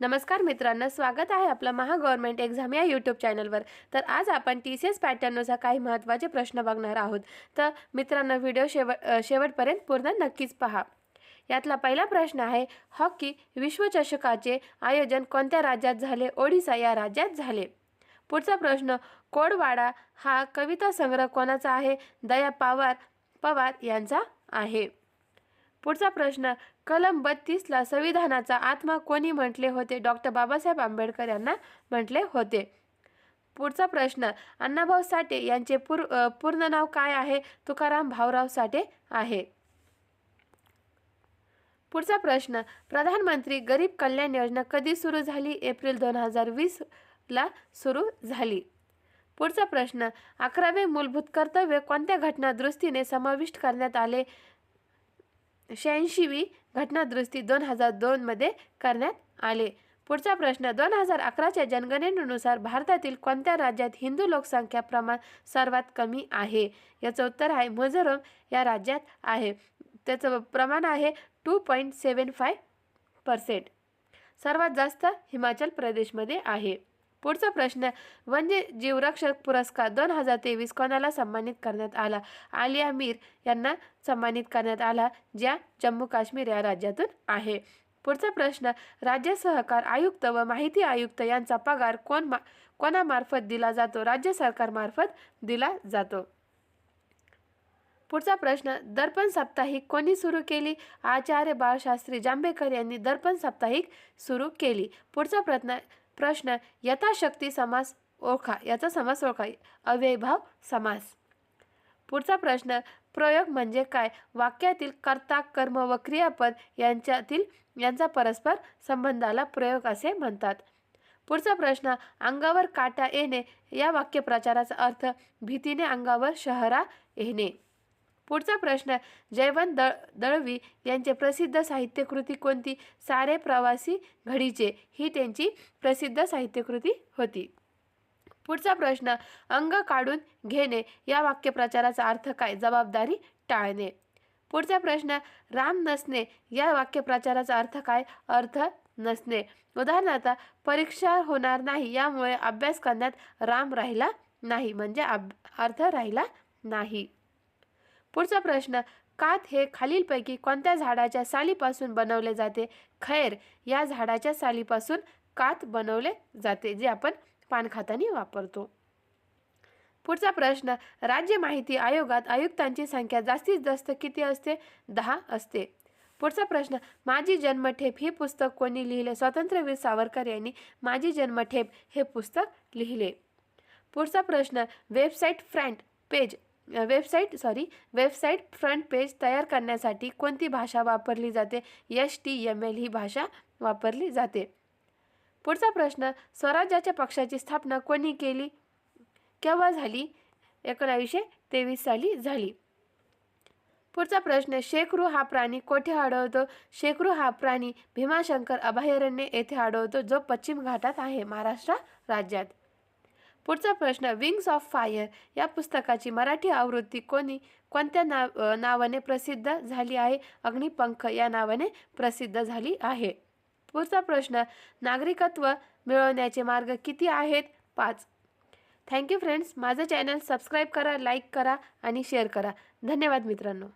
नमस्कार मित्रांनो स्वागत आहे आपलं महा गव्हर्नमेंट एक्झाम या यूट्यूब चॅनलवर. तर आज आपण टी सी एस पॅटर्ननुसार काही महत्त्वाचे प्रश्न बघणार आहोत. तर मित्रांनो व्हिडिओ शेवट शेवटपर्यंत पूर्ण नक्कीच पहा. यातला पहिला प्रश्न आहे हॉकी विश्वचषकाचे आयोजन कोणत्या राज्यात झाले? ओडिसा या राज्यात झाले. पुढचा प्रश्न कोडवाडा हा कविता संग्रह कोणाचा आहे? दया पवार पवार यांचा आहे. पुढचा प्रश्न कलम बत्तीसला संविधानाचा आत्मा कोणी म्हटले होते? डॉक्टर बाबासाहेब आंबेडकर यांना म्हटले होते. पुढचा प्रश्न अण्णाभाऊ साठे यांचे पूर पूर्ण नाव काय आहे? तुकाराम भाऊराव साठे आहे. पुढचा प्रश्न प्रधानमंत्री गरीब कल्याण योजना कधी सुरू झाली? एप्रिल दोन हजार वीसला सुरू झाली. पुढचा प्रश्न अकरावे मूलभूत कर्तव्य कोणत्या घटनादुरुस्तीने समाविष्ट करण्यात आले? शहाऐंशीवी घटनादुरुस्ती दोन हजार दोनमध्ये करण्यात आले. पुढचा प्रश्न दोन हजार अकराच्या जनगणनेनुसार भारतातील कोणत्या राज्यात हिंदू लोकसंख्या प्रमाण सर्वात कमी आहे? याचं उत्तर आहे मिझोरम या राज्यात आहे. त्याचं प्रमाण आहे two point seven five percent सर्वात जास्त हिमाचल प्रदेशमध्ये आहे. पुढचा प्रश्न वन्यजीव जीवरक्षक पुरस्कार दोन हजार तेवीस कोणाला सन्मानित करण्यात आला? आलिया मीर यांना सन्मानित करण्यात आला ज्या जम्मू काश्मीर या राज्यातून आहे. पुढचा प्रश्न राज्य सहकार आयुक्त व माहिती आयुक्त यांचा पगार कोण मा कोणामार्फत दिला जातो? राज्य सरकारमार्फत दिला जातो. पुढचा प्रश्न दर्पण साप्ताहिक कोणी सुरू केली? आचार्य बाळशास्त्री जांभेकर यांनी दर्पण साप्ताहिक सुरू केली. पुढचा प्रश्न प्रश्न यथाशक्ती समास ओळखा याचा समास ओळखा अव्ययभाव समास. पुढचा प्रश्न प्रयोग म्हणजे काय? वाक्यातील कर्ता कर्म व क्रियापद यांच्यातील यांचा परस्पर संबंधाला प्रयोग असे म्हणतात. पुढचा प्रश्न अंगावर काटा येणे या वाक्यप्रचाराचा अर्थ भीतीने अंगावर शहरा येणे. पुढचा प्रश्न जयवंत दळ दळवी यांचे प्रसिद्ध साहित्यकृती कोणती? सारे प्रवासी घडीचे ही त्यांची प्रसिद्ध साहित्यकृती होती. पुढचा प्रश्न अंग काढून घेणे या वाक्यप्रचाराचा अर्थ काय? जबाबदारी टाळणे. पुढचा प्रश्न राम नसणे या वाक्यप्रचाराचा अर्थ काय? अर्थ नसणे. उदाहरणार्थ परीक्षा होणार नाही यामुळे अभ्यास करण्यात राम राहिला नाही म्हणजे अब अर्थ राहिला नाही. पुढचा प्रश्न कात हे खालीलपैकी कोणत्या झाडाच्या सालीपासून बनवले जाते? खैर या झाडाच्या सालीपासून कात बनवले जाते जे आपण पान खातानी वापरतो. पुढचा प्रश्न राज्य माहिती आयोगात आयुक्तांची संख्या जास्तीत जास्त किती असते? दहा असते. पुढचा प्रश्न माझी जन्मठेप हे पुस्तक कोणी लिहिले? स्वातंत्र्यवीर सावरकर यांनी माझी जन्मठेप हे पुस्तक लिहिले. पुढचा प्रश्न website front page website sorry website front page तयार करण्यासाठी कोणती भाषा वापरली जाते? यश टी एम एल ही भाषा वापरली जाते. पुढचा प्रश्न स्वराज्याच्या पक्षाची स्थापना कोणी केली? केव्हा झाली? एकोणावीसशे तेवीस साली झाली. पुढचा प्रश्न शेकरू हा प्राणी कोठे आढळतो? शेकरू हा प्राणी भीमाशंकर अभयारण्य येथे आढळतो जो पश्चिम घाटात आहे महाराष्ट्र राज्यात. पुढचा प्रश्न विंग्स ऑफ फायर या पुस्तकाची मराठी आवृत्ती कोणी कोणत्या नाव नावाने प्रसिद्ध झाली आहे? अग्निपंख या नावाने प्रसिद्ध झाली आहे. पुढचा प्रश्न नागरिकत्व मिळवण्याचे मार्ग किती आहेत? पाच. थँक्यू फ्रेंड्स माझं चॅनल सबस्क्राईब करा लाईक करा आणि शेअर करा. धन्यवाद मित्रांनो.